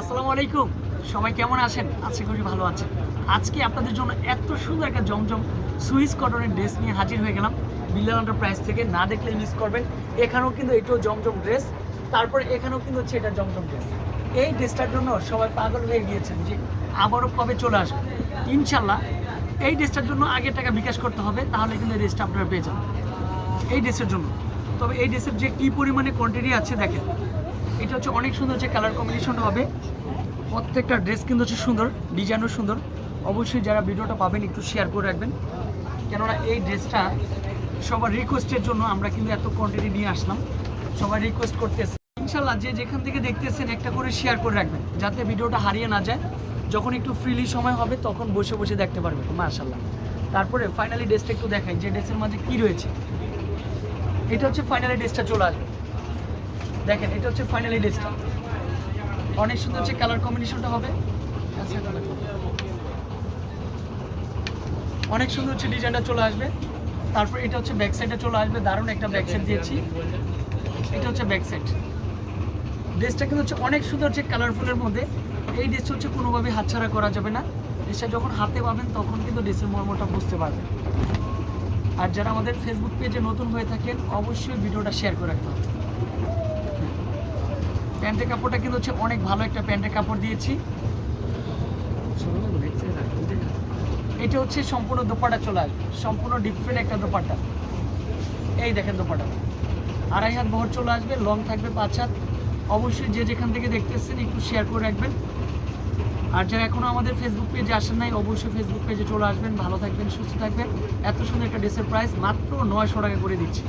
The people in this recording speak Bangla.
আসসালামু আলাইকুম। সবাই কেমন আছেন? আশা করি ভালো আছেন। আজকে আপনাদের জন্য এত সুন্দর একটা জমজম সুইস কটনের ড্রেস নিয়ে হাজির হয়ে গেলাম। বিল্লাল প্রাইস থেকে না দেখলে মিস করবেন। এখানেও কিন্তু এটাও জমজম ড্রেস তারপরে এখানেও কিন্তু হচ্ছে এটা জমজম ড্রেস এই ড্রেসটার জন্য সবাই পাগল হয়ে গিয়েছেন যে আবারও কবে চলে আসবে। ইনশাল্লাহ এই ড্রেসটার জন্য আগে টাকা বিকাশ করতে হবে, তাহলে কিন্তু এই ড্রেসটা আপনারা পেয়ে যাবেন। এই ড্রেসের জন্য। তবে এই ড্রেসের যে কী পরিমাণে কোয়ান্টিটি আছে দেখেন। এটা হচ্ছে অনেক সুন্দর হচ্ছে কালার কম্বিনেশন হবে। প্রত্যেকটা ড্রেস কিন্তু হচ্ছে সুন্দর ডিজাইনও সুন্দর। অবশ্যই যারা ভিডিওটা পাবেন, একটু শেয়ার করে রাখবেন। কেননা এই ড্রেসটা সবার রিকোয়েস্টের জন্য আমরা কিন্তু এত কোয়ান্টিটি নিয়ে আসলাম। সবাই রিকোয়েস্ট করতেছে। ইনশাল্লাহ যে যেখান থেকে দেখতেছেন, একটা করে শেয়ার করে রাখবেন, যাতে ভিডিওটা হারিয়ে না যায়। যখন একটু ফ্রিলি সময় হবে, তখন বসে বসে দেখতে পারবেন মার্শাল্লাহ তারপরে ফাইনালি ড্রেসটা একটু দেখাই, যে ড্রেসের মাঝে কী রয়েছে। এটা হচ্ছে ফাইনালি ড্রেসটা চলে আসবে। দেখেন, এটা হচ্ছে ফাইনালি ড্রেসটা অনেক সুন্দর হচ্ছে কালার কম্বিনেশনটা হবে। অনেক সুন্দর হচ্ছে ডিজাইনটা চলে আসবে, তারপর এটা হচ্ছে ব্যাক সাইডে চলে আসবে, দারুণ একটা ব্যাক সাইড দিয়েছি। এটা হচ্ছে ব্যাক সাইড ড্রেসটা কিন্তু হচ্ছে অনেক সুন্দর হচ্ছে কালারফুলের মধ্যে, এই ড্রেসটা হচ্ছে কোনোভাবে হাতছাড়া করা যাবে না। ড্রেসটা যখন হাতে পাবেন, তখন কিন্তু ড্রেসের মর্মটা বুঝতে পারবেন। আর যারা আমাদের ফেসবুক পেজে নতুন হয়ে থাকেন, অবশ্যই ভিডিওটা শেয়ার করে রাখতে হবে। প্যান্টের কাপড়টা কিন্তু হচ্ছে অনেক ভালো একটা প্যান্টের কাপড় দিয়েছি। এটা হচ্ছে সম্পূর্ণ দোপাটা চলে আসবে সম্পূর্ণ ডিফারেন্ট একটা দোপাটা এই দেখেন দোপাটা আড়াই হাত বহর চলে আসবে লং থাকবে পাঁচ হাত। অবশ্যই যে যেখান থেকে দেখতেছেন একটু শেয়ার করে রাখবেন। আর যারা এখনও আমাদের ফেসবুক পেজে আসেন নাই, অবশ্যই ফেসবুক পেজে চলে আসবেন। ভালো থাকবেন, সুস্থ থাকবেন। এত সুন্দর একটা ড্রেসের প্রাইস মাত্র নয়শো টাকা করে দিচ্ছি।